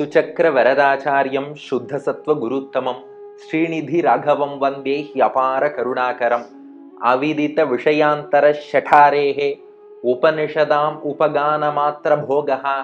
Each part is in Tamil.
சுச்சக்கர வரதாச்சாரியம் சுத்தசத்வ குருத்தமம். ஸ்ரீநிதி ராகவம் வந்தே அபார கருணாகரம். அவிதித்த விஷயாந்தர ஷடாரேஹே உபனிஷதாம் உபகான மாத்திர போகா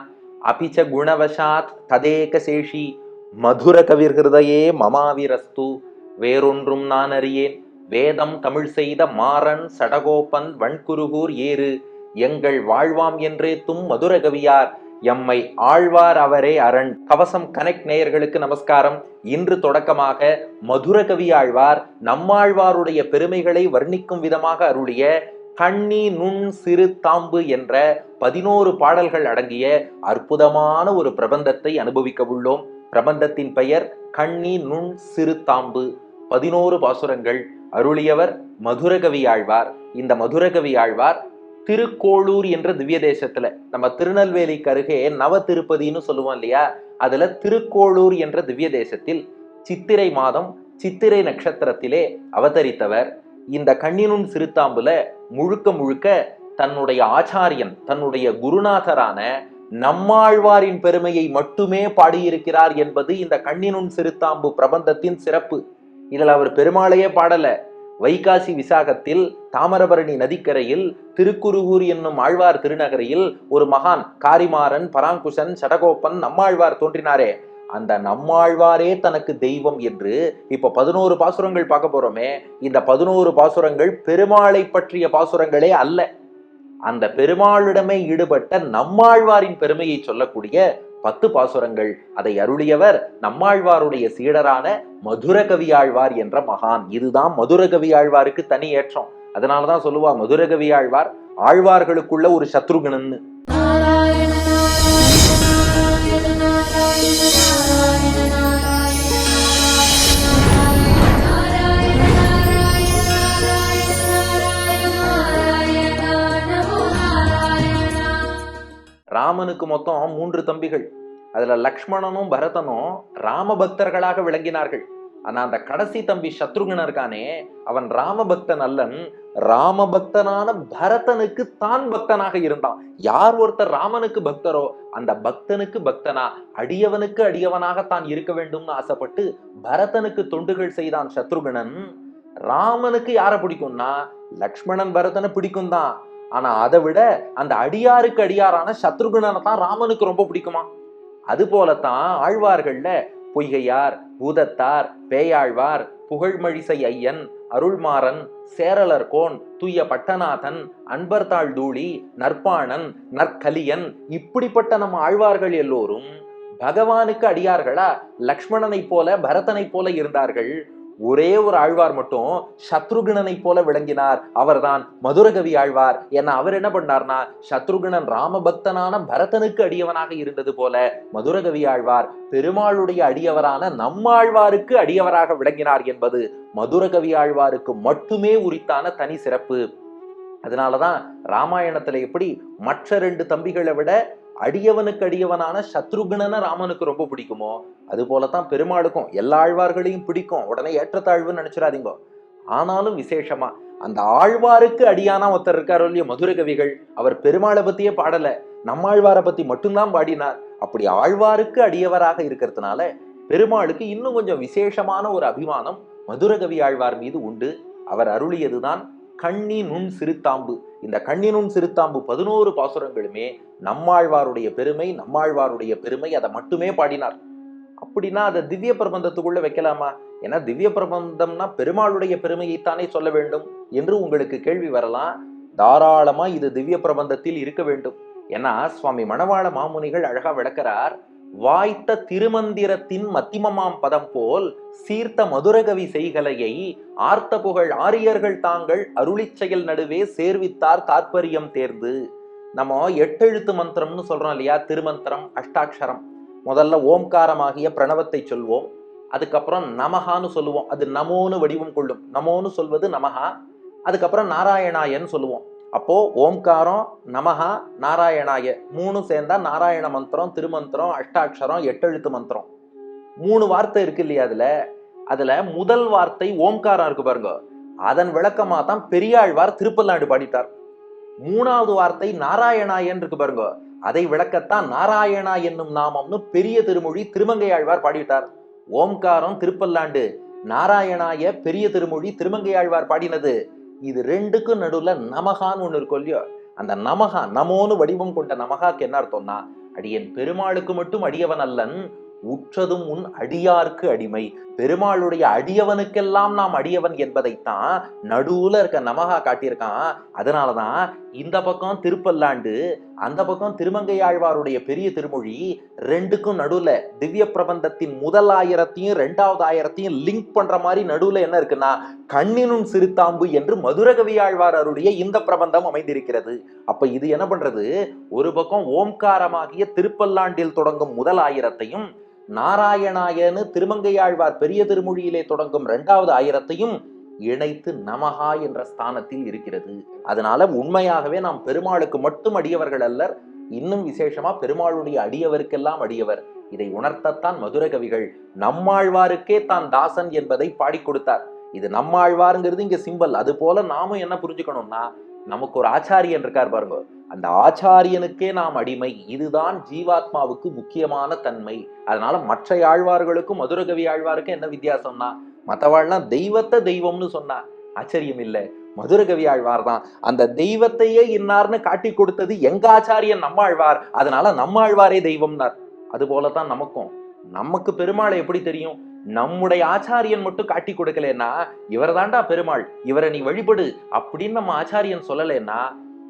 அபிச்ச ச குணவசாத் ததேகசேஷி மதுர கவிர்ஹிருதயே மமாவிரஸ்து. வேறொன்றும் நான் அறியேன் வேதம் தமிழ் செய்த மாறன் சடகோபன் வன்குருகூர் ஏறு. எங்கள் வாழ்வாம் என்றே தும் மதுரகவியார் கவியார். எம்மை ஆழ்வார் அவரே அரண். கவசம் கனெக்ட் நேயர்களுக்கு நமஸ்காரம். இன்று தொடக்கமாக மதுர கவி ஆழ்வார் நம்மாழ்வாருடைய பெருமைகளை வர்ணிக்கும் விதமாக அருளிய கண்ணி நுண் சிறு தாம்பு என்ற பதினோரு பாடல்கள் அடங்கிய அற்புதமான ஒரு பிரபந்தத்தை அனுபவிக்க உள்ளோம். பிரபந்தத்தின் பெயர் கண்ணி நுண் சிறு தாம்பு. பதினோரு பாசுரங்கள் அருளியவர் மதுரகவி ஆழ்வார். இந்த மதுரகவி ஆழ்வார் திருக்கோளூர் என்ற திவ்ய தேசத்துல. நம்ம திருநெல்வேலிக்கு அருகே நவ திருப்பதின்னு சொல்லுவோம் இல்லையா? அதுல திருக்கோளூர் என்ற திவ்ய தேசத்தில் சித்திரை மாதம் சித்திரை நட்சத்திரத்திலே அவதரித்தவர். இந்த கண்ணினுன் சிறுத்தாம்புல முழுக்க முழுக்க தன்னுடைய ஆச்சாரியன் தன்னுடைய குருநாதரான நம்மாழ்வாரின் பெருமையை மட்டுமே பாடியிருக்கிறார் என்பது இந்த கண்ணினுன் சிறுத்தாம்பு பிரபந்தத்தின் சிறப்பு. இதில் அவர் பெருமாளையே பாடல. வைகாசி விசாகத்தில் தாமிரபரணி நதிக்கரையில் திருக்குருகூர் என்னும் ஆழ்வார் திருநகரியில் ஒரு மகான் காரிமாறன் பராங்குசன் சடகோப்பன் நம்மாழ்வார் தோன்றினாரே. அந்த நம்மாழ்வாரே தனக்கு தெய்வம் என்று இப்ப பதினோரு பாசுரங்கள் பார்க்க போறோமே. இந்த பதினோரு பாசுரங்கள் பெருமாளை பற்றிய பாசுரங்களே அல்ல. அந்த பெருமாளிடமே ஈடுபட்ட நம்மாழ்வாரின் பெருமையை சொல்லக்கூடிய பத்து பாசுரங்கள். அதை அருளியவர் நம்மாழ்வாருடைய சீடரான மதுரகவி ஆழ்வார் என்ற மகான். இதுதான் மதுரகவி ஆழ்வாருக்கு தனி ஏற்றம். அதனாலதான் சொல்லுவா மதுரகவி ஆழ்வார் ஆழ்வார்களுக்குள்ள ஒரு சத்ருகனன்னு. ராமனுக்கு மொத்தம் மூன்று தம்பிகள். அதுல லக்ஷ்மணனும் பரதனும் ராம பக்தர்களாக விளங்கினார்கள். ஆனா அந்த கடைசி தம்பி சத்ருகன் இருக்கானே அவன் ராம பக்தன் அல்லன். ராம பக்தனான பரதனுக்கு தான் பக்தனாக இருந்தான். யார் ஒருத்தர் ராமனுக்கு பக்தரோ அந்த பக்தனுக்கு பக்தனா அடியவனுக்கு அடியவனாக தான் இருக்க வேண்டும்னு ஆசைப்பட்டு பரதனுக்கு தொண்டுகள் செய்தான் சத்ருகணன் ராமனுக்கு யாரை பிடிக்கும்னா லக்ஷ்மணன் பரதனை பிடிக்கும் தான் ஆனா அதை விட அந்த அடியாருக்கு அடியாரான சத்ருகுணனை தான் ராமனுக்கு ரொம்ப பிடிக்குமா? அது போலத்தான் ஆழ்வார்கள்ல பொய்கையார் பூதத்தார் பேயாழ்வார் புகழ்மழிசை ஐயன் அருள்மாறன் சேரலர்கோன் தூய பட்டநாதன் அன்பர்தாள் தூளி நற்பாணன் நற்கலியன் இப்படிப்பட்ட நம்ம ஆழ்வார்கள் எல்லோரும் பகவானுக்கு அடியார்களா? லக்ஷ்மணனைப் போல பரதனைப் போல இருந்தார்கள். ஒரே ஒரு ஆழ்வார் மட்டும் சத்ருகுணனை போல விளங்கினார். அவர்தான் மதுரகவி ஆழ்வார். என அவர் என்ன பண்ணார்னா சத்ருகுணன் ராமபக்தனான பரதனுக்கு அடியவனாக இருந்தது போல மதுரகவி ஆழ்வார் பெருமாளுடைய அடியவரான நம்மாழ்வாருக்கு அடியவராக விளங்கினார் என்பது மதுரகவி ஆழ்வாருக்கு மட்டுமே உரித்தான தனி சிறப்பு. அதனாலதான் ராமாயணத்துல எப்படி மற்ற ரெண்டு தம்பிகளை விட அடியவனுக்கு அடியவனான சத்ருகுணனை ராமனுக்கு ரொம்ப பிடிக்குமோ? அது போலதான் பெருமாளுக்கும் எல்லா ஆழ்வார்களையும் பிடிக்கும். உடனே ஏற்றத்தாழ்வுன்னு நினைச்சிடாதீங்க. ஆனாலும் விசேஷமா அந்த ஆழ்வாருக்கு அடியானா ஒருத்தர் இருக்காரோ இல்லையோ மதுர கவிகள் அவர் பெருமாளை பத்தியே பாடல. நம்மாழ்வாரை பத்தி மட்டும்தான் பாடினார். அப்படி ஆழ்வாருக்கு அடியவராக இருக்கிறதுனால பெருமாளுக்கு இன்னும் கொஞ்சம் விசேஷமான ஒரு அபிமானம் மதுரகவி ஆழ்வார் மீது உண்டு. அவர் அருளியதுதான் கண்ணி நுண் சிறுத்தாம்பு. இந்த கண்ணினும் சிறுத்தாம்பு பதினோரு பாசுரங்களுமே நம்மாழ்வாருடைய பெருமை நம்மாழ்வாருடைய பெருமை அதை மட்டுமே பாடினார். அப்படின்னா அதை திவ்ய பிரபந்தத்துக்குள்ள வைக்கலாமா? ஏன்னா திவ்ய பிரபந்தம்னா பெருமாளுடைய பெருமையைத்தானே சொல்ல வேண்டும் என்று உங்களுக்கு கேள்வி வரலாம். தாராளமா இது திவ்ய பிரபந்தத்தில் இருக்க வேண்டும். ஏன்னா சுவாமி மணவாள மாமுனிகள் அழகா விளக்கிறார் வாய்த்த திருமந்திரத்தின் மத்திமமாம் பதம் போல் சீர்த்த மதுரகவி செய்கலையை ஆர்த்த புகழ் ஆரியர்கள் தாங்கள் அருளிச்செயல் நடுவே சேர்வித்தார் தாற்பரியம் தேர்ந்து. நம்ம எட்டெழுத்து மந்திரம்னு சொல்றோம் இல்லையா? திருமந்திரம் அஷ்டாட்சரம். முதல்ல ஓம்காரமாகிய பிரணவத்தை சொல்வோம். அதுக்கப்புறம் நமகான்னு சொல்லுவோம். அது நமோன்னு வடிவம் கொள்ளும். நமோன்னு சொல்வது நமகா அதுக்கப்புறம் நாராயணாயன்னு சொல்லுவோம். அப்போது ஓம்காரம் நமஹா நாராயணாய மூணும் சேர்ந்தா நாராயண மந்திரம் திருமந்திரம் அஷ்டாட்சரம் எட்டெழுத்து மந்திரம். மூணு வார்த்தை இருக்கு இல்லையா அதில்? அதில் முதல் வார்த்தை ஓம்காரம் இருக்கு பாருங்க. அதன் விளக்கமாக தான் பெரியாழ்வார் திருப்பல்லாண்டு பாடிட்டார். மூணாவது வார்த்தை நாராயணாயன் இருக்கு பாருங்க. அதை விளக்கத்தான் நாராயணா என்னும் நாமம்னு பெரிய திருமொழி திருமங்கையாழ்வார் பாடிவிட்டார் ஓம்காரம் திருப்பல்லாண்டு நாராயணாய பெரிய திருமொழி திருமங்கையாழ்வார் பாடினது. இது ரெண்டுக்கும் நடுவில் நமகான்னு ஒன்று இருக்கும் இல்லையோ? அந்த நமகா நமோன்னு வடிவம் கொண்ட நமகாக்கு என்ன அர்த்தம்னா அடியன் பெருமாளுக்கு மட்டும் அடியவன் அல்லன் உற்றதும் உன் அடியார்க்கு அடிமை. பெருமாளுடைய அடியவனுக்கெல்லாம் நாம் அடியவன் என்பதைத்தான் நடுவுல இருக்க நமகா காட்டியிருக்கான். அதனாலதான் இந்த பக்கம் திருப்பல்லாண்டு அந்த பக்கம் திருமங்கையாழ்வாருடைய பெரிய திருமொழி ரெண்டுக்கும் நடுவுல திவ்ய பிரபந்தத்தின் முதல் ஆயிரத்தையும் ரெண்டாவது ஆயிரத்தையும் லிங்க் பண்ற மாதிரி நடுவுல என்ன இருக்குன்னா கண்ணினும் சிறுத்தாம்பு என்று மதுரகவியாழ்வார் அருடைய இந்த பிரபந்தம் அமைந்திருக்கிறது. அப்ப இது என்ன பண்றது? ஒரு பக்கம் ஓம்காரமாகிய திருப்பல்லாண்டில் தொடங்கும் முதல் ஆயிரத்தையும் நாராயணாயனு திருமங்கையாழ்வார் பெரிய திருமொழியிலே தொடங்கும் இரண்டாவது ஆயிரத்தையும் இணைத்து நமகா என்ற ஸ்தானத்தில் இருக்கிறது. அதனால உண்மையாகவே நாம் பெருமாளுக்கு மட்டும் அடியவர்கள் அல்லர் இன்னும் விசேஷமா பெருமாளுடைய அடியவருக்கெல்லாம் அடியவர். இதை உணர்த்தத்தான் மதுர கவிகள் நம்மாழ்வாருக்கே தான் தாசன் என்பதை பாடி கொடுத்தார். இது நம்மாழ்வாருங்கிறது இங்க சிம்பல். அது போல நாமும் என்ன புரிஞ்சுக்கணும்னா நமக்கு ஒரு ஆச்சாரியன் இருக்கார் பாருங்க. அந்த ஆச்சாரியனுக்கே நாம் அடிமை. இதுதான் ஜீவாத்மாவுக்கு முக்கியமான தன்மை. அதனால மற்ற ஆழ்வார்களுக்கும் மதுரகவி ஆழ்வாருக்கும் என்ன வித்தியாசம்னா மற்றவாழ்லாம் தெய்வத்தை தெய்வம்னு சொன்னா ஆச்சரியம் இல்லை. மதுரகவி ஆழ்வார் தான். அந்த தெய்வத்தையே இன்னார்னு காட்டி கொடுத்தது எங்க ஆச்சாரியன்? நம்மாழ்வார் அதனால நம்மாழ்வாரே தெய்வம்னார். அது போலதான் நமக்கும். நமக்கு பெருமாளை எப்படி தெரியும்? நம்முடைய ஆச்சாரியன் மட்டும் காட்டி கொடுக்கலன்னா இவர் தாண்டா பெருமாள் இவரை நீ வழிபடு அப்படின்னு நம்ம ஆச்சாரியன் சொல்லலைன்னா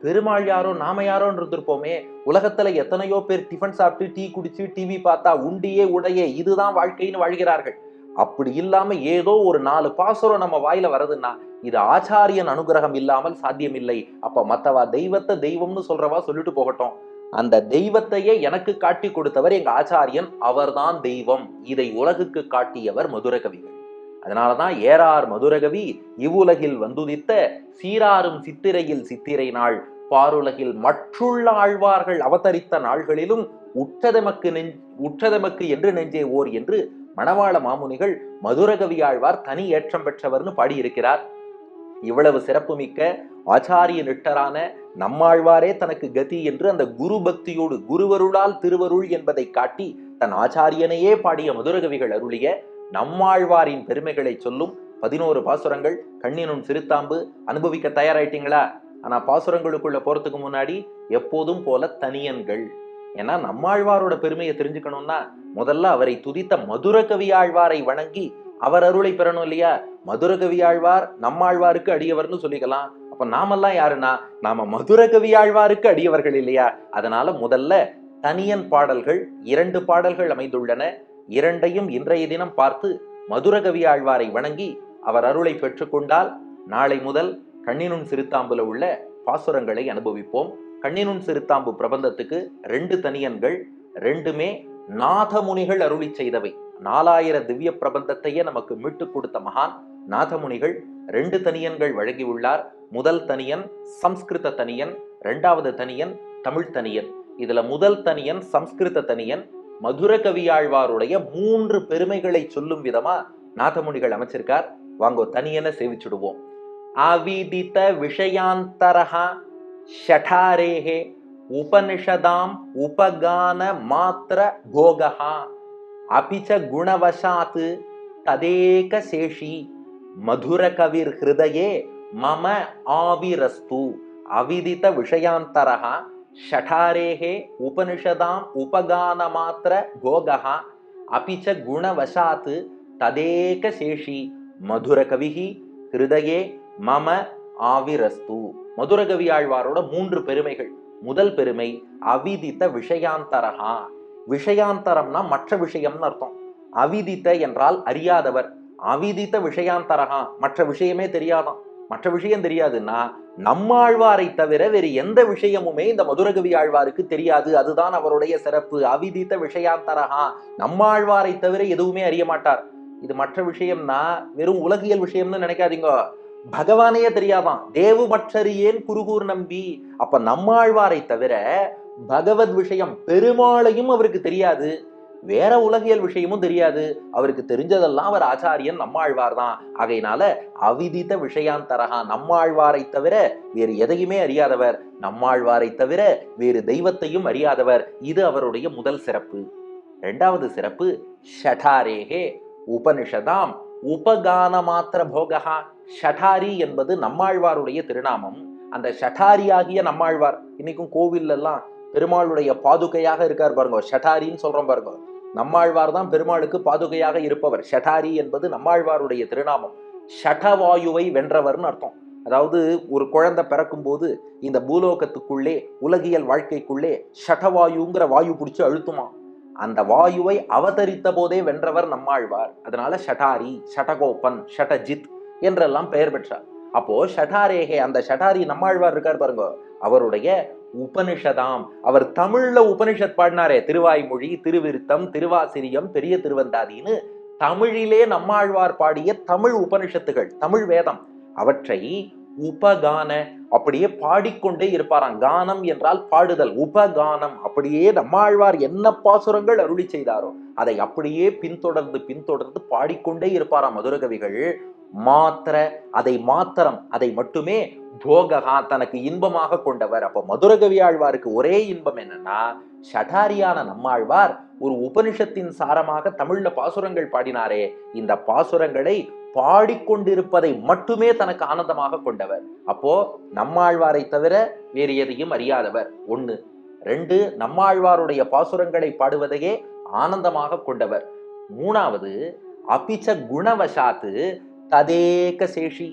பெருமாள் யாரோ நாம யாரோன்னு இருந்திருப்போமே உலகத்துல எத்தனையோ பேர் டிஃபன் சாப்பிட்டு டீ குடிச்சு டிவி பார்த்தா உண்டியே உடையே இதுதான் வாழ்க்கைன்னு வாழ்கிறார்கள். அப்படி இல்லாம ஏதோ ஒரு நாலு பாசுரம் நம்ம வாயில வருதுன்னா இது ஆச்சாரியன் அனுகிரகம் இல்லாமல் சாத்தியமில்லை. அப்ப மத்தவா தெய்வத்தை தெய்வம்னு சொல்றவா சொல்லிட்டு போகட்டும். அந்த தெய்வத்தையே எனக்கு காட்டி கொடுத்தவர் எங்க ஆச்சாரியன். அவர்தான் தெய்வம். இதை உலகுக்கு காட்டியவர் மதுரகவிகள். அதனாலதான் ஏறார் மதுரகவி இவ்வுலகில் வந்துதித்த சீராரும் சித்திரையில் சித்திரை நாள். பாருலகில் மற்றுள்ள ஆழ்வார்கள் அவதரித்த நாள்களிலும் உற்றதமக்கு நெஞ் உற்றதமக்கு என்று நெஞ்சே ஓர் என்று மணவாள மாமுனிகள் மதுரகவி ஆழ்வார் தனி ஏற்றம் பெற்றவர்னு பாடியிருக்கிறார். இவ்வளவு சிறப்புமிக்க ஆச்சாரிய நிட்டரான நம்மாழ்வாரே தனக்கு கதி என்று அந்த குரு பக்தியோடு குருவருளால் திருவருள் என்பதை காட்டி தன் ஆச்சாரியனையே பாடிய மதுரகவிகள் அருளிய நம்மாழ்வாரின் பெருமைகளை சொல்லும் பதினோரு பாசுரங்கள் கண்ணினும் சிறுத்தாம்பு அனுபவிக்க தயாராயிட்டீங்களா? ஆனா பாசுரங்களுக்குள்ள போறதுக்கு முன்னாடி எப்போதும் போல தனியன்கள். ஏன்னா நம்மாழ்வாரோட பெருமையை தெரிஞ்சுக்கணும்னா முதல்ல அவரை துதித்த மதுர கவியாழ்வாரை வணங்கி அவர் அருளை பெறணும் இல்லையா? மதுர கவியாழ்வார் நம்மாழ்வாருக்கு அடியவர்னு சொல்லிக்கலாம். அப்ப நாமெல்லாம் யாருன்னா நாம மதுரகவியாழ்வாருக்கு அடியவர்கள் இல்லையா? அதனால முதல்ல தனியன் பாடல்கள் இரண்டு பாடல்கள் அமைந்துள்ளன. இரண்டையும் இன்றைய தினம் பார்த்து மதுரகவி ஆழ்வாரை வணங்கி அவர் அருளை பெற்றுக்கொண்டால் நாளை முதல் கண்ணினுன் சிறுத்தாம்புல உள்ள பாசுரங்களை அனுபவிப்போம். கண்ணினுன் சிறுத்தாம்பு பிரபந்தத்துக்கு ரெண்டு தனியன்கள் ரெண்டுமே நாதமுனிகள் அருளி செய்தவை. நாலாயிர திவ்ய பிரபந்தத்தையே நமக்கு மீட்டுக் கொடுத்த மகான் நாதமுனிகள். ரெண்டு தனியன்கள் வழங்கியுள்ளார். முதல் தனியன் சம்ஸ்கிருத தனியன் இரண்டாவது தனியன் தமிழ் தனியன். இதுல முதல் தனியன் சம்ஸ்கிருத தனியன் மதுர கவியாழ்வாருடைய மூன்று பெருமைகளை சொல்லும் விதமா நாதமுனிகள் அமைச்சிருக்கார். வாங்கோ தனியனை சேவிச்சுடுவோம். ஆவிதித்த விஷயாந்தரஹா ஷடாரேஹே உபனிஷதாம் உபகான மாத்திர போகஹா. அபிச்ச குணவசாத்து ததேக சேஷி மதுர கவிர் ஹிருதயே மம ஆவிரஸ்து அவிதித விஷயாந்தரா ஷடாரேகே உபனிஷதாம் உபகான மாத்திர போகா அபிச்ச குணவசாத்து ததேக சேஷி மதுரகவிகி ஹிருதயே மம ஆவிரஸ்து மதுரகவியாழ்வாரோட மூன்று பெருமைகள்। முதல் பெருமை அவிதித்த விஷயாந்தரகா விஷயாந்தரம்னா மற்ற விஷயம்னு அர்த்தம். அவிதித்த என்றால் அறியாதவர். அவிதித்த விஷயாந்தரகா மற்ற விஷயமே தெரியாதான். மற்ற விஷயம் தெரியாதுன்னா நம்மாழ்வாரை தவிர வேறு எந்த விஷயமுமே இந்த மதுரகவி ஆழ்வாருக்கு தெரியாது. அதுதான் அவருடைய சிறப்பு. அவிதித்த விஷயாந்தரகா நம்மாழ்வாரை தவிர எதுவுமே அறிய மாட்டார். இது மற்ற விஷயம்னா வெறும் உலகியல் விஷயம்னு நினைக்காதீங்க. பகவானையே தெரியாதான். தேவு மற்றறியேன் குருகூர் நம்பி. அப்ப நம்மாழ்வாரை தவிர பகவத் விஷயம் பெருமாளையும் அவருக்கு தெரியாது. வேற உலகியல் விஷயமும் தெரியாது. அவருக்கு தெரிஞ்சதெல்லாம் அவர் ஆச்சாரியன் நம்மாழ்வார் தான் ஆகையினால அவிதித விஷயாந்தரகா நம்மாழ்வாரை தவிர வேறு எதையுமே அறியாதவர். நம்மாழ்வாரை தவிர வேறு தெய்வத்தையும் அறியாதவர். இது அவருடைய முதல் சிறப்பு. இரண்டாவது சிறப்பு ஷடாரேகே உபனிஷதாம் உபகான மாத்திர போகா ஷடாரி என்பது நம்மாழ்வாருடைய திருநாமம். அந்த ஷடாரியாகிய நம்மாழ்வார் இன்னைக்கும் கோவில்லாம் பெருமாளுடைய பாதுகையாக இருக்கார் பாருங்க. ஷடாரின்னு சொல்றோம் பாருங்க. நம்மாழ்வார் தான் பெருமாளுக்கு பாதுகையாக இருப்பவர். ஷடாரி என்பது நம்மாழ்வாருடைய திருநாமம். ஷடவாயுவை வென்றவர்னு அர்த்தம். அதாவது ஒரு குழந்தை பிறக்கும்போது இந்த பூலோகத்துக்குள்ளே உலகியல் வாழ்க்கைக்குள்ளே ஷடவாயுங்கிற வாயு பிடிச்சி அழுத்துமா? அந்த வாயுவை அவதரித்த போதே வென்றவர் நம்மாழ்வார். அதனால ஷடாரி ஷடகோப்பன் ஷடஜித் என்றெல்லாம் பெயர் பெற்றார். அப்போ ஷட்டாரேகே அந்த ஷடாரி நம்மாழ்வார் இருக்கார் பாருங்க. அவருடைய உபனிஷதாம். அவர் தமிழ்ல உபனிஷத் பாடினாரே திருவாய்மொழி திருவிருத்தம் திருவாசிரியம் பெரிய திருவந்தாதின்னு. தமிழிலே நம்மாழ்வார் பாடிய தமிழ் உபனிஷத்துகள் தமிழ் வேதம். அவற்றை உபகான அப்படியே பாடிக்கொண்டே இருப்பாராம். கானம் என்றால் பாடுதல். உபகானம் அப்படியே நம்மாழ்வார் என்ன பாசுரங்கள் அருளி செய்தாரோ அதை அப்படியே பின்தொடர்ந்து பின்தொடர்ந்து பாடிக்கொண்டே இருப்பாராம் மதுரகவிகள். மாத்திர அதை மாத்திரம் அதை மட்டுமே போககா தனக்கு இன்பமாக கொண்டவர். அப்ப மதுரகவி ஆழ்வாருக்கு ஒரே இன்பம் என்னன்னா ஷடாரியான நம்மாழ்வார் ஒரு உபனிஷத்தின் சாரமாக தமிழ்ல பாசுரங்கள் பாடினாரே. இந்த பாசுரங்களை பாடிக்கொண்டிருப்பதை மட்டுமே தனக்கு ஆனந்தமாக கொண்டவர். அப்போ நம்மாழ்வாரை தவிர வேறு எதையும் அறியாதவர். ஒண்ணு. ரெண்டு நம்மாழ்வாருடைய பாசுரங்களை பாடுவதையே ஆனந்தமாக கொண்டவர். மூணாவது அபிச்ச குணவசாத்து ததேக சேஷி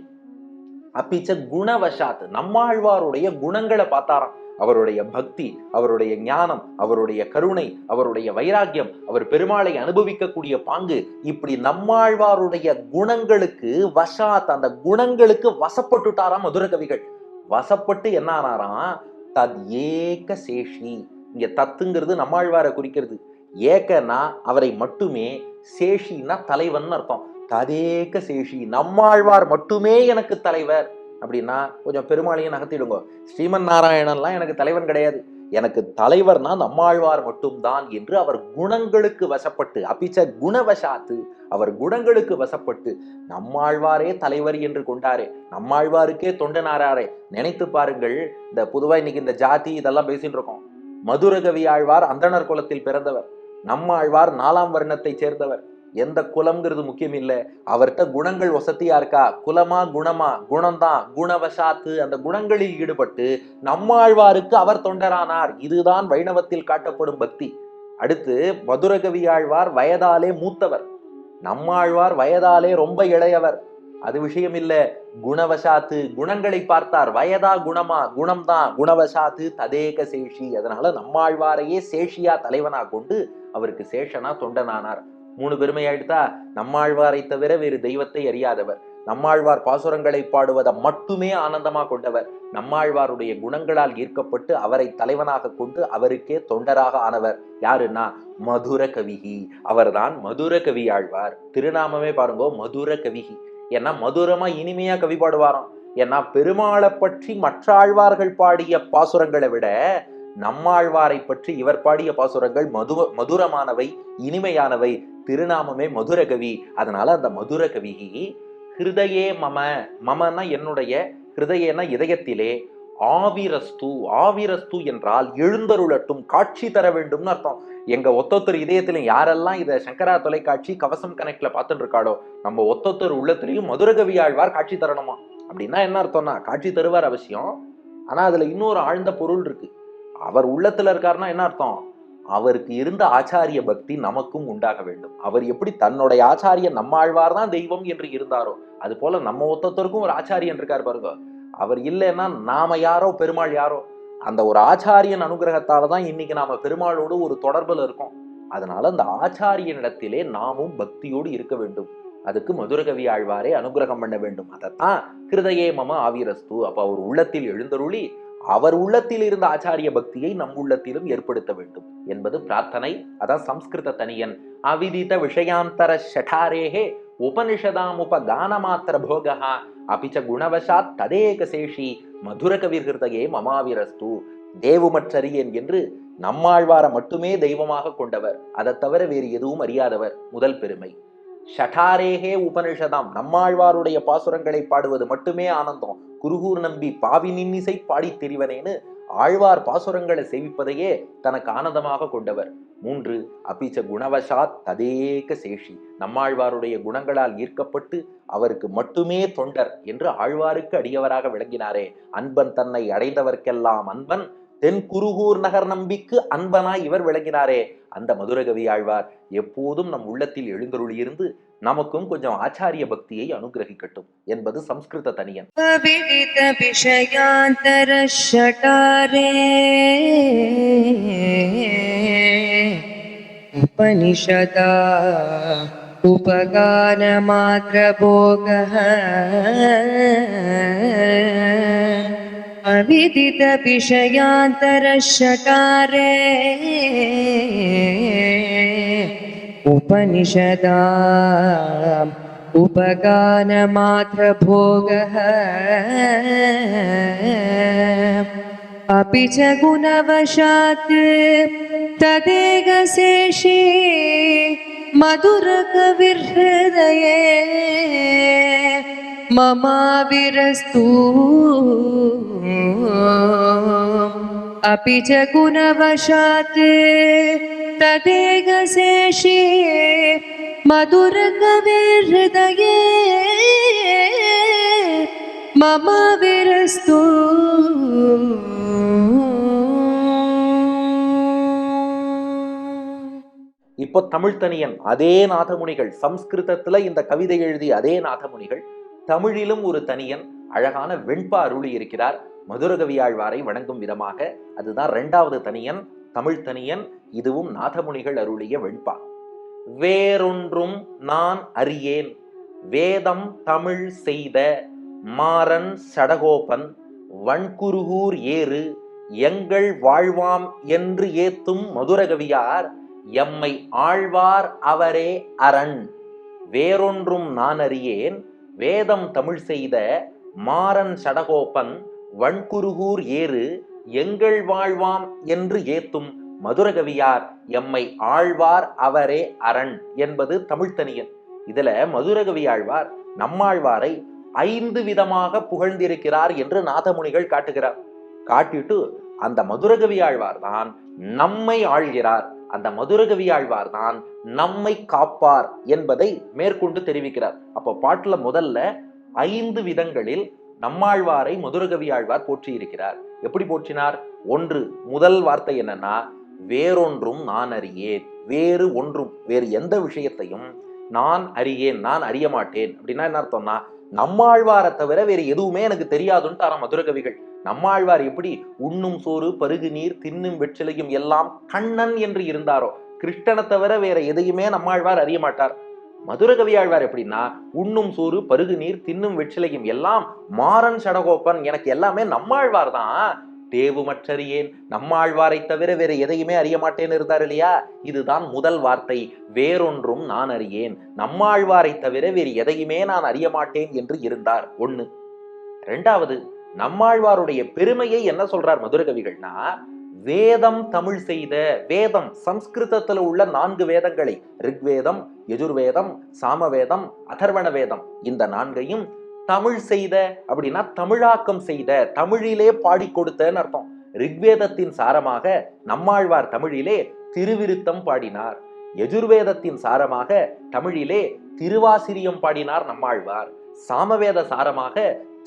அப்பிச்ச குணவசாத். நம்மாழ்வாருடைய குணங்களை பார்த்தாராம். அவருடைய பக்தி அவருடைய ஞானம் அவருடைய கருணை அவருடைய வைராக்கியம் அவர் பெருமாளை அனுபவிக்கக்கூடிய பாங்கு இப்படி நம்மாழ்வாருடைய குணங்களுக்கு வசாத் அந்த குணங்களுக்கு வசப்பட்டுட்டாராம் மதுர கவிகள். வசப்பட்டு என்ன ஆனாராம்? தத் ஏக சேஷி இங்க தத்துங்கிறது நம்மாழ்வாரை குறிக்கிறது. ஏக்கன்னா அவரை மட்டுமே சேஷின்னா தலைவன் அர்த்தம். ததேக்க சேஷி நம்மாழ்வார் மட்டுமே எனக்கு தலைவர். அப்படின்னா கொஞ்சம் பெருமாளையும் நகர்த்திடுங்க. ஸ்ரீமன் நாராயணன்லாம் எனக்கு தலைவன் கிடையாது. எனக்கு தலைவர்னா நம்மாழ்வார் மட்டும்தான் என்று அவர் குணங்களுக்கு வசப்பட்டு அபிச்ச குணவசாத்து அவர் குணங்களுக்கு வசப்பட்டு நம்மாழ்வாரே தலைவர் என்று கொண்டாரே. நம்மாழ்வாருக்கே தொண்டனாராரே. நினைத்து பாருங்கள் இந்த பொதுவாக இன்னைக்கு இந்த ஜாதி இதெல்லாம் பேசிட்டு இருக்கோம். மதுரகவி ஆழ்வார் அந்தணர் குலத்தில் பிறந்தவர். நம்மாழ்வார் நாலாம் வர்ணத்தைச் சேர்ந்தவர். எந்த குலம்ங்கிறது முக்கியம் இல்லை அவர்கிட்ட குணங்கள் வசதியா இருக்கா? குலமா குணமா? குணம்தான் குணவசாத்து அந்த குணங்களில் ஈடுபட்டு நம்மாழ்வாருக்கு அவர் தொண்டரானார். இதுதான் வைணவத்தில் காட்டப்படும் பக்தி. அடுத்து மதுரகவி ஆழ்வார் வயதாலே மூத்தவர். நம்மாழ்வார் வயதாலே ரொம்ப இளையவர். அது விஷயம் இல்ல குணவசாத்து குணங்களை பார்த்தார். வயதா குணமா? குணம்தான் குணவசாத்து ததேக சேஷி. அதனால நம்மாழ்வாரையே சேஷியா தலைவனா கொண்டு அவருக்கு சேஷனா தொண்டனானார். மூணு பெருமை ஆயிடுதா? நம்மாழ்வாரை தவிர வேறு தெய்வத்தை அறியாதவர். நம்மாழ்வார் பாசுரங்களை பாடுவதை மட்டுமே ஆனந்தமாக கொண்டவர். நம்மாழ்வாருடைய குணங்களால் ஈர்க்கப்பட்டு அவரை தலைவனாக கொண்டு அவருக்கே தொண்டராக ஆனவர். யாருன்னா? மதுர கவிகி. அவர்தான் மதுர கவி ஆழ்வார். திருநாமமே பாருங்க மதுர கவிகி. ஏன்னா மதுரமா இனிமையா கவி பாடுவாராம். ஏன்னா பெருமாளை பற்றி மற்ற ஆழ்வார்கள் பாடிய பாசுரங்களை விட நம்மாழ்வாரை பற்றி இவர் பாடிய பாசுரங்கள் மது மதுரமானவை இனிமையானவை. திருநாமமே மதுரகவி அதனால அந்த மதுரகவிகி ஹிருதயே மம மமன்னா என்னுடைய ஹிருதயனா இதயத்திலே. ஆவிரஸ்து ஆவிரஸ்து என்றால் எழுந்தருளட்டும் காட்சி தர வேண்டும்னு அர்த்தம். எங்க ஒத்தொத்தர் இதயத்துல யாரெல்லாம் இதை சங்கரா தொலைக்காட்சி கவசம் கனெக்ட்ல பார்த்துட்டு இருக்காளோ நம்ம ஒத்தொத்தர் உள்ளத்திலையும் மதுரகவி ஆழ்வார் காட்சி தரணுமா? அப்படின்னா என்ன அர்த்தம்னா காட்சி தருவார் அவசியம். ஆனா அதுல இன்னொரு ஆழ்ந்த பொருள் இருக்கு. அவர் உள்ளத்துல இருக்காருன்னா என்ன அர்த்தம்? அவருக்கு இருந்த ஆச்சாரிய பக்தி நமக்கும் உண்டாக வேண்டும். அவர் எப்படி தன்னுடைய ஆச்சாரிய நம்மாழ்வார் தான் தெய்வம் என்று இருந்தாரோ அது போல நம்ம ஒத்தொத்தருக்கும் ஒரு ஆச்சாரியன் இருக்கார் பாருங்க. அவர் இல்லைன்னா நாம யாரோ பெருமாள் யாரோ அந்த ஒரு ஆச்சாரியன் அனுகிரகத்தால தான் இன்னைக்கு நாம பெருமாளோடு ஒரு தொடர்புல இருக்கோம். அதனால அந்த ஆச்சாரியனிடத்திலே நாமும் பக்தியோடு இருக்க வேண்டும். அதுக்கு மதுரகவி ஆழ்வாரே அனுகிரகம் பண்ண வேண்டும். அதைத்தான் கிருதயே மம ஆவிரஸ்து. அப்ப அவர் உள்ளத்தில் எழுந்தருளி அவர் உள்ளத்தில் இருந்த ஆச்சாரிய பக்தியை நம் உள்ளத்திலும் ஏற்படுத்த வேண்டும் என்பது பிரார்த்தனை. அதான் சம்ஸ்கிருத தனியன். அவிதித விஷயாந்தர ஷடாரேகே உபனிஷதாம் உப கானமாத்திர போகா அபிச்ச குணவசாத் ததேக சேஷி மதுர கவிர்கிருதகே மமாவிரஸ்து. தேவுமற்றறியேன் என்று நம்மாழ்வார மட்டுமே தெய்வமாக கொண்டவர். அதை தவிர வேறு எதுவும் அறியாதவர். முதல் பெருமை. ஷட்டாரேகே உபனிஷதாம் நம்மாழ்வாருடைய பாசுரங்களை பாடுவது மட்டுமே ஆனந்தம். குருகூர் நம்பி பாவி நின்னிசை பாடித் தெரிவனேன்னு ஆழ்வார் பாசுரங்களை சேவிப்பதையே தனக்கு ஆனந்தமாக கொண்டவர். மூன்று அபிச்ச குணவசாத் ததேக சேஷி. நம்மாழ்வாருடைய குணங்களால் ஈர்க்கப்பட்டு அவருக்கு மட்டுமே தொண்டர் என்று ஆழ்வாருக்கு அடியவராக விளங்கினாரே. அன்பன் தன்னை அடைந்தவர்க்கெல்லாம் அன்பன் தென் குருகூர் நகர் நம்பிக்கு அன்பனாய் இவர் விளங்கினாரே. அந்த மதுரகவி ஆழ்வார் எப்போதும் நம் உள்ளத்தில் எழுந்தருள் இருந்து நமக்கும் கொஞ்சம் ஆச்சாரிய பக்தியை அனுகிரகிக்கட்டும் என்பது சம்ஸ்கிருத தனியன். உபனிஷதா உபகார மாத்திர போக उपगानमात्रभोगः अविदित विषयान्तर षटारे उपनिषदा उपगानमात्रभोगः अपि च गुणवशात् तदेकशेषे मधुरकविहृदये ममाविरस्तु अपि च गुणवशात् तदेकशेषे मधुरकविहृदये मम विरस्तु இப்போ தமிழ் தனியன் அதே நாதமுனிகள் சம்ஸ்கிருதத்துல இந்த கவிதை எழுதிய அதே நாதமுனிகள் தமிழிலும் ஒரு தனியன் அழகான வெண்பா அருளி இருக்கிறார் மதுரகவியாழ்வாரை வணங்கும் விதமாக அதுதான் இரண்டாவது தனியன் தமிழ் தனியன் இதுவும் நாதமுனிகள் அருளிய வெண்பா. வேறொன்றும் நான் அறியேன். வேதம் தமிழ் செய்த மாறன் சடகோபன் வன்குருகூர் ஏறு எங்கள் வாழ்வாம் என்று ஏத்தும் மதுரகவியார் எம்மை ஆழ்வார் அவரே அரண். வேறொன்றும் நான் அறியேன். வேதம் தமிழ் செய்த மாறன் சடகோபன் வன்குருகூர் ஏறு எங்கள் வாழ்வாம் என்று ஏத்தும் மதுரகவியார் எம்மை ஆழ்வார் அவரே அரண் என்பது தமிழ்த்தனியன் இதுல மதுரகவி ஆழ்வார் நம்மாழ்வாரை ஐந்து விதமாக புகழ்ந்திருக்கிறார் என்று நாதமுனிகள் காட்டுகிறார். காட்டிட்டு அந்த மதுரகவி ஆழ்வார் தான் நம்மை ஆள்கிறார். அந்த மதுரகவியாழ்வார் தான் நம்மை காப்பார் என்பதை மேற்கொண்டு தெரிவிக்கிறார். அப்போ பாட்டுல முதல்ல ஐந்து விதங்களில் நம்மாழ்வாரை மதுரகவி ஆழ்வார் போற்றி இருக்கிறார் எப்படி போற்றினார்? ஒன்று முதல் வார்த்தை என்னன்னா வேறொன்றும் நான் அறியேன். வேறு ஒன்றும் வேறு எந்த விஷயத்தையும் நான் அறியேன் நான் அறிய மாட்டேன் அப்படின்னா என்ன அர்த்தம்னா நம்மாழ்வாரை தவிர வேறு எதுவுமே எனக்கு தெரியாதுன்ட்டு மதுரகவிகள் நம்மாழ்வார் எப்படி உண்ணும் சோறு பருகு நீர் தின்னும் வெற்றிலையும் எல்லாம் கண்ணன் என்று இருந்தாரோ? கிருஷ்ணனை தவிர வேற எதையுமே நம்மாழ்வார் அறிய மாட்டார். மதுரகவியாழ்வார் எப்படின்னா உண்ணும் சோறு பருகு நீர் தின்னும் வெற்றிலையும் எல்லாம் மாறன் சடகோப்பன் எனக்கு எல்லாமே நம்மாழ்வார் தான். தேவுமற்றறியேன். நம்மாழ்வாரை தவிர வேறு எதையுமே அறிய மாட்டேன்னு இருந்தார் இல்லையா? இதுதான் முதல் வார்த்தை. வேறொன்றும் நான் அறியேன். நம்மாழ்வாரை தவிர வேறு எதையுமே நான் அறிய மாட்டேன் என்று இருந்தார். ஒண்ணு. ரெண்டாவது நம்மாழ்வாருடைய பெருமையை என்ன சொல்றார் மதுரகவிகள்னா வேதம் தமிழ் செய்த வேதம் சம்ஸ்கிருதத்தில் உள்ள நான்கு வேதங்களை ரிக்வேதம் யஜுர்வேதம் சாமவேதம் அதர்வண வேதம் இந்த நான்கையும் தமிழ் செய்த அப்படின்னா தமிழாக்கம் செய்த தமிழிலே பாடி கொடுத்தன்னு அர்த்தம். ரிக்வேதத்தின் சாரமாக நம்மாழ்வார் தமிழிலே திருவிருத்தம் பாடினார். யஜுர்வேதத்தின் சாரமாக தமிழிலே திருவாசிரியம் பாடினார் நம்மாழ்வார். சாமவேத சாரமாக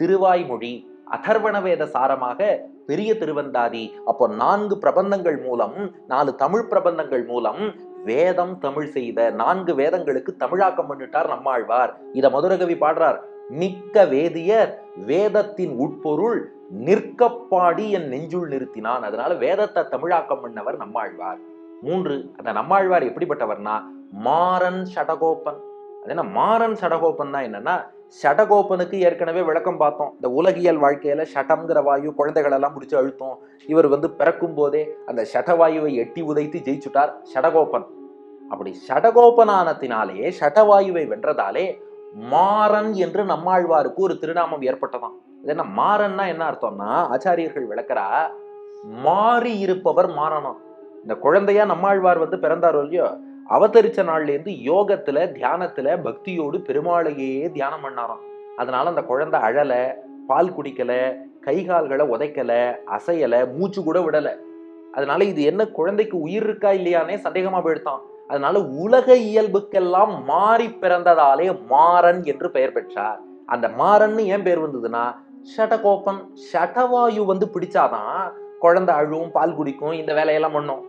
திருவாய்மொழி அதர்வணவேத சாரமாக பெரிய திருவந்தாதி. அப்போ நான்கு பிரபந்தங்கள் மூலம் நாலு தமிழ் பிரபந்தங்கள் மூலம் வேதம் தமிழ் செய்த நான்கு வேதங்களுக்கு தமிழாக்கம் பண்ணிட்டார் நம்மாழ்வார். இதை மதுரகவி பாடுறார். மிக்க வேதியர் வேதத்தின் உட்பொருள் நிற்கப்பாடி என் நெஞ்சுள் நிறுத்தினான். அதனால வேதத்தை தமிழாக்கம் பண்ணவர் நம்மாழ்வார். மூன்று அந்த நம்மாழ்வார் எப்படிப்பட்டவர்னா மாறன் சடகோப்பன் அது என்ன மாறன் சடகோப்பன்னா என்னன்னா சடகோப்பனுக்கு ஏற்கனவே விளக்கம் பார்த்தோம். இந்த உலகியல் வாழ்க்கையில ஷடம்ங்கிற வாயு குழந்தைகளெல்லாம் முடிச்சு அழுத்தம். இவர் வந்து பிறக்கும் போதே அந்த சடவாயுவை எட்டி உதைத்து ஜெயிச்சுட்டார் சடகோப்பன் அப்படி சடகோபனானத்தினாலேயே சடவாயுவை வென்றதாலே மாறன் என்று நம்மாழ்வாருக்கு ஒரு திருநாமம் ஏற்பட்டதாம். இது என்ன மாறன்னா என்ன அர்த்தம்னா ஆச்சாரியர்கள் விளக்கிறா மாறி இருப்பவர் மாறணும் இந்த குழந்தையா நம்மாழ்வார் வந்து பிறந்தாரோ இல்லையோ அவதரிச்ச நாள்லேருந்து யோகத்துல தியானத்துல பக்தியோடு பெருமாளையே தியானம் பண்ணாராம். அதனால அந்த குழந்தை அழல பால் குடிக்கல கை கால்களை உதைக்கல அசையல மூச்சு கூட விடல. அதனால இது என்ன குழந்தைக்கு உயிர் இருக்கா இல்லையானே சந்தேகமா போயிடுத்தான் அதனால உலக இயல்புக்கெல்லாம் மாறி பிறந்ததாலே மாறன் என்று பெயர் பெற்றார். அந்த மாறன்னு ஏன் பேர் வந்ததுன்னா ஷடகோப்பன் ஷடவாயு வந்து பிடிச்சாதான் குழந்தை அழுவும் பால் குடிக்கும் இந்த வேலையெல்லாம் பண்ணும்.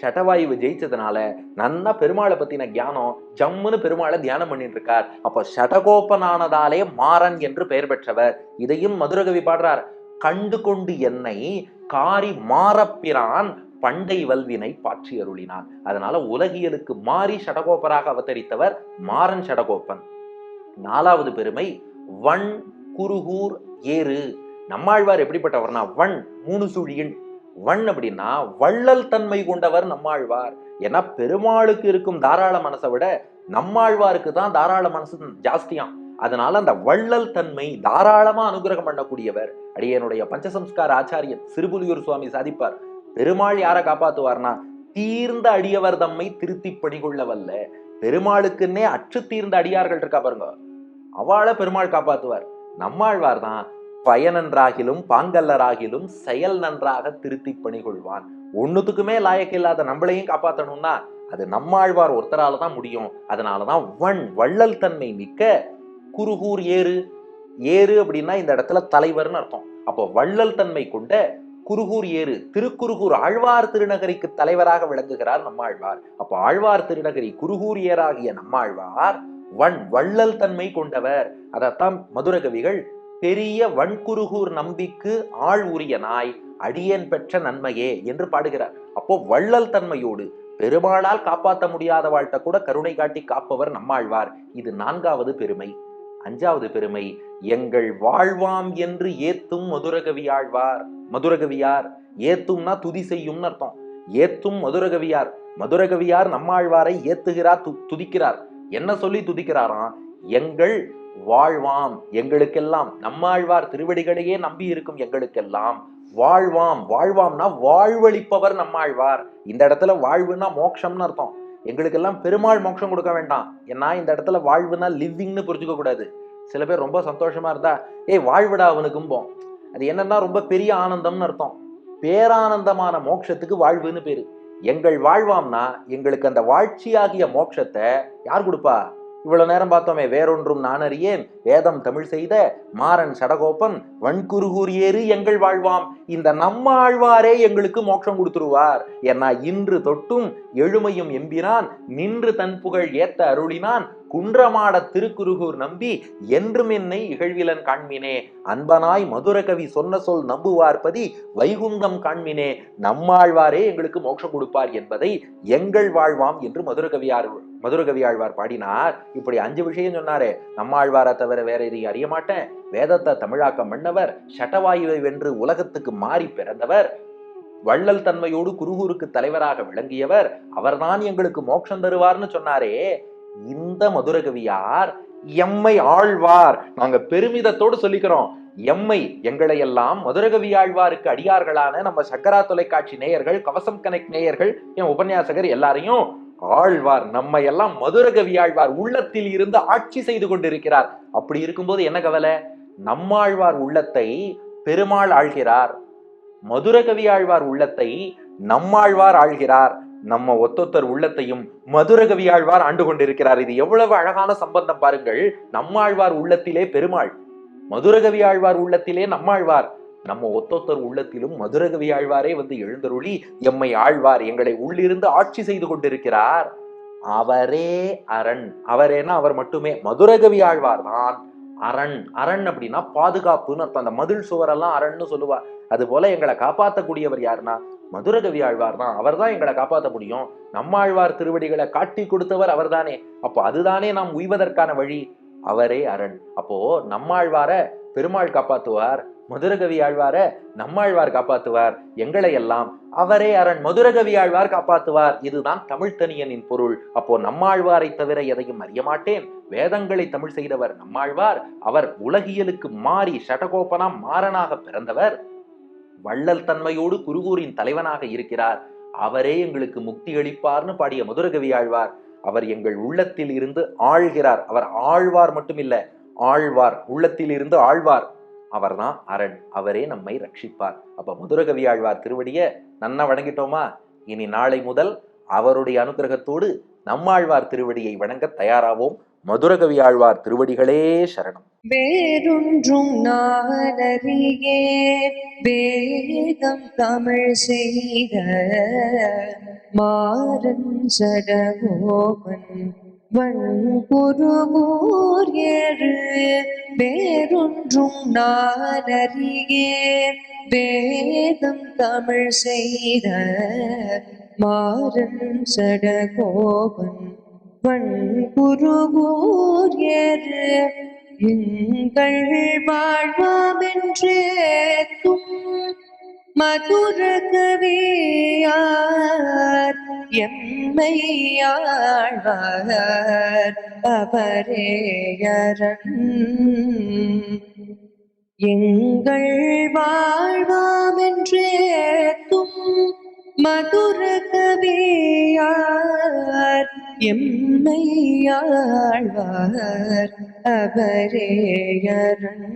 ஷடவாயுவை ஜெயிச்சதுனால நன்னா பெருமாளை பத்தின தியானம் ஜம்முன்னு பெருமாளை தியானம் பண்ணிட்டு இருக்கார் அப்போ ஷடகோப்பனானதாலே மாறன் என்று பெயர் பெற்றவர். இதையும் மதுரகவி பாடுறார். கண்டு கொண்டு என்னை காரி மாறப்பிரான் பண்டை வல்வினை பாற்றி அருளினான் அதனால உலகியலுக்கு மாறி சடகோபராக அவதரித்தவர் மாறன் சடகோப்பன் நாலாவது பெருமை வன் குருகூர் ஏறு. நம்மாழ்வார் எப்படிப்பட்டவர்னா வன் மூணு சுழியின். வண் அப்படின்னா வள்ளல் தன்மை கொண்டவர் நம்மாழ்வார். ஏன்னா பெருமாளுக்கு இருக்கும் தாராள மனசை விட நம்மாழ்வாருக்கு தான் தாராள மனசு ஜாஸ்தியாம். அதனால அந்த வள்ளல் தன்மை தாராளமா அனுகிரகம் பண்ணக்கூடியவர். அடியனுடைய பஞ்சசம்ஸ்கார ஆச்சாரியன் சிறுபுலியூர் சுவாமி சாதிப்பார். பெருமாள் யாரை காப்பாத்துவார்னா தீர்ந்த அடியவர் தம்மை திருத்தி பணிகொள்ள வல்ல பெருமாளுக்குன்னே அச்சு தீர்ந்த அடியார்கள் இருக்கா பாருங்க. அவளை பெருமாள் காப்பாத்துவார். நம்மாழ்வார் தான் பயனன்றாகிலும் பாங்கல்லராகிலும் செயல் நன்றாக திருத்தி பணிகொள்வான். ஒன்றுத்துக்குமே லாயக்கில்லாத நம்மளையும் காப்பாத்தணும்னா அது நம்மாழ்வார் ஒருத்தரால தான் முடியும். அதனாலதான் வன் வள்ளல் தன்மை மிக்க குருகூர் ஏறு. ஏறு அப்படின்னா இந்த இடத்துல தலைவர்னு அர்த்தம். அப்போ வள்ளல் தன்மை கொண்ட குருகூர் ஏறு. திருக்குறுகூர் ஆழ்வார் திருநகரிக்கு தலைவராக விளங்குகிறார் நம்மாழ்வார். அப்போ ஆழ்வார் திருநகரி குருகூர் ஏராகிய நம்மாழ்வார் வன் வள்ளல் தன்மை கொண்டவர். அதைத்தான் மதுரகவிகள் பெரிய வன்குருகூர் நம்பிக்கு ஆள் உரிய நாய் அடியேன் பெற்ற நன்மையே என்று பாடுகிறார். அப்போ வள்ளல் தன்மையோடு பெருமாளால் காப்பாற்ற முடியாத வாழ்க்கை கூட கருணை காட்டி காப்பவர் நம்மாழ்வார். இது நான்காவது பெருமை. அஞ்சாவது பெருமை எங்கள் வாழ்வாம் என்று ஏத்தும் மதுரகவியாழ்வார். மதுரகவியார் ஏத்தும்னா துதி செய்யும்னு அர்த்தம். ஏத்தும் மதுரகவியார். மதுரகவியார் நம்மாழ்வாரை ஏத்துகிறார் து- துதிக்கிறார். என்ன சொல்லி துதிக்கிறாராம் எங்கள் வாழ்வாம் எங்களுக்கெல்லாம். நம்மாழ்வார் திருவடிகளையே நம்பி இருக்கும் எங்களுக்கெல்லாம். வாழ்வாம் வாழ்வாம்னா வாழ்வழிப்பவர் நம்மாழ்வார். இந்த இடத்துல வாழ்வுனா மோட்சம்னு அர்த்தம். எங்களுக்கெல்லாம் பெருமாள் மோட்சம் கொடுக்க வேண்டாம். ஏன்னா இந்த இடத்துல வாழ்வுனா லிவிங்னு புரிஞ்சுக்க கூடாது. சில பேர் ரொம்ப சந்தோஷமா இருந்தா ஏய் வாழ்விடா அவனுக்கும்போம் அது என்னன்னா ரொம்ப பெரிய ஆனந்தம்னு அர்த்தம். பேரானந்தமான மோட்சத்துக்கு வாழ்வுன்னு பேரு. எங்கள் வாழ்வாம்னா எங்களுக்கு அந்த வாழ்ச்சியாகிய மோட்சத்தை யார் கொடுப்பா? இவ்வளவு நேரம் பார்த்தோமே வேறொன்றும் நான் அறியேன். வேதம் தமிழ் செய்த மாறன் சடகோப்பன் வன்குருகூர் ஏறு எங்கள் வாழ்வாம். இந்த நம்ம ஆழ்வாரே எங்களுக்கு மோட்சம் கொடுத்துருவார். ஏன்னா இன்று தொட்டும் எழுமையும் எம்பினான். நின்று தன் புகழ் ஏத்த அருளினான். குன்றமாட திருக்குருகூர் நம்பி என்றும் என்னை இகழ்விலன் காண்மினே அன்பனாய் மதுரகவி சொன்ன சொல் நம்புவார்பதி வைகுந்தம் காண்மினே நம்மாழ்வாரே எங்களுக்கு மோட்சம் கொடுப்பார் என்பதை எங்கள் வாழ்வாம் என்று மதுரகவியார் மதுரகவி ஆழ்வார் பாடினார். இப்படி அஞ்சு விஷயம் சொன்னாரே. நம்மாழ்வாரை தவிர வேற எதையும் அறிய மாட்டேன். வேதத்தை தமிழாக்கம் பண்ணவர் சட்டவாயுவை வென்று உலகத்துக்கு மாறி பிறந்தவர். வள்ளல் தன்மையோடு குருகூருக்கு தலைவராக விளங்கியவர். அவர்தான் எங்களுக்கு மோட்சம் தருவார்னு சொன்னாரே. இந்த மதுரகவியார் எம்மை ஆழ்வார். நாங்க பெருமிதத்தோடு சொல்லிக்கிறோம். எம்மை எங்களை எல்லாம் மதுரகவி ஆழ்வாருக்கு அடியார்களான நம்ம சக்கரா தொலைக்காட்சி நேயர்கள் கவசம் கனெக்ட் நேயர்கள் என் உபன்யாசகர் எல்லாரையும் ஆழ்வார் நம்ம எல்லாம் மதுரகவி ஆழ்வார் உள்ளத்தில் இருந்து ஆட்சி செய்து கொண்டிருக்கிறார். அப்படி இருக்கும்போது என்ன கவலை? நம்மாழ்வார் உள்ளத்தை பெருமாள் ஆழ்கிறார் மதுரகவி ஆழ்வார் உள்ளத்தை நம்மாழ்வார் ஆழ்கிறார் நம்ம ஒத்தொத்தர் உள்ளத்தையும் மதுரகவி ஆழ்வார் ஆண்டு கொண்டிருக்கிறார். இது எவ்வளவு அழகான சம்பந்தம் பாருங்கள். நம்மாழ்வார் உள்ளத்திலே பெருமாள் மதுரகவி ஆழ்வார் உள்ளத்திலே நம்மாழ்வார். நம்ம ஒத்தொத்தர் உள்ளத்திலும் மதுரகவி ஆழ்வாரே வந்து எழுந்தருளி எம்மை ஆழ்வார் எங்களை உள்ளிருந்து ஆட்சி செய்து கொண்டிருக்கிறார். அவரே அரண். அவரேனா அவர் மட்டுமே. மதுரகவி ஆழ்வார் தான் அரண். அரண் அப்படின்னா பாதுகாப்புன்னு அர்த்தம். அந்த மதில் சுவரெல்லாம் அரண்னு சொல்லுவா. அது போல எங்களை காப்பாற்றக்கூடியவர் யாருன்னா மதுரகவி ஆழ்வார் தான். அவர் தான் எங்களை காப்பாற்ற முடியும். நம்மாழ்வார் திருவடிகளை காட்டி கொடுத்தவர் அவர்தானே அப்போ அதுதானே நாம் உய்வதற்கான வழி. அவரே அரண். அப்போ நம்மாழ்வார பெருமாள் காப்பாத்துவார். மதுரகவி ஆழ்வார நம்மாழ்வார் காப்பாத்துவார். எங்களை எல்லாம் அவரே அரண் மதுரகவி ஆழ்வார் காப்பாத்துவார். இதுதான் தமிழ்த்தனியனின் பொருள். அப்போ நம்மாழ்வாரை தவிர எதையும் அறிய மாட்டேன். வேதங்களை தமிழ் செய்தவர் நம்மாழ்வார். அவர் உலகியலுக்கு மாறி ஷடகோபனா மாறனாக பிறந்தவர். வள்ளல் தன்மையோடு குருகூரின் தலைவனாக இருக்கிறார். அவரே எங்களுக்கு முக்தி அளிப்பார்னு பாடிய மதுரகவி ஆழ்வார். அவர் எங்கள் உள்ளத்தில் இருந்து ஆழ்கிறார். அவர் ஆழ்வார் மட்டுமில்ல ஆழ்வார் உள்ளத்தில் இருந்து ஆழ்வார். அவர்தான் அரண் அவரே நம்மை ரட்சிப்பார். அப்ப மதுரகவி ஆழ்வார் திருவடிய நன்னா வணங்கிட்டோமா? இனி நாளை முதல் அவருடைய அனுகிரகத்தோடு நம்மாழ்வார் திருவடியை வணங்க தயாராவோம். மதுரகவி ஆழ்வார் திருவடிகளே சரணம். வேறொன்றும் நானறியே வேதம் தமிழ் செய்த மாறன் சடகோபன். வன்புருகூர் ஏழு வேறொன்றும் நான் அறியேன் வேதம் தமிழ் செய்த மாறன் சடகோபன். வன்புருகூர் ஏறு எங்கள் வாழ்வாமென்றேத்தும் மதுரகவியார். கவியார் எம்மையாழ்வார் அவரேயரன் எங்கள் வாழ்வாமென்றேத்தும் மதுர கவியார் எம்மையாழ்வார் அவரேயரன்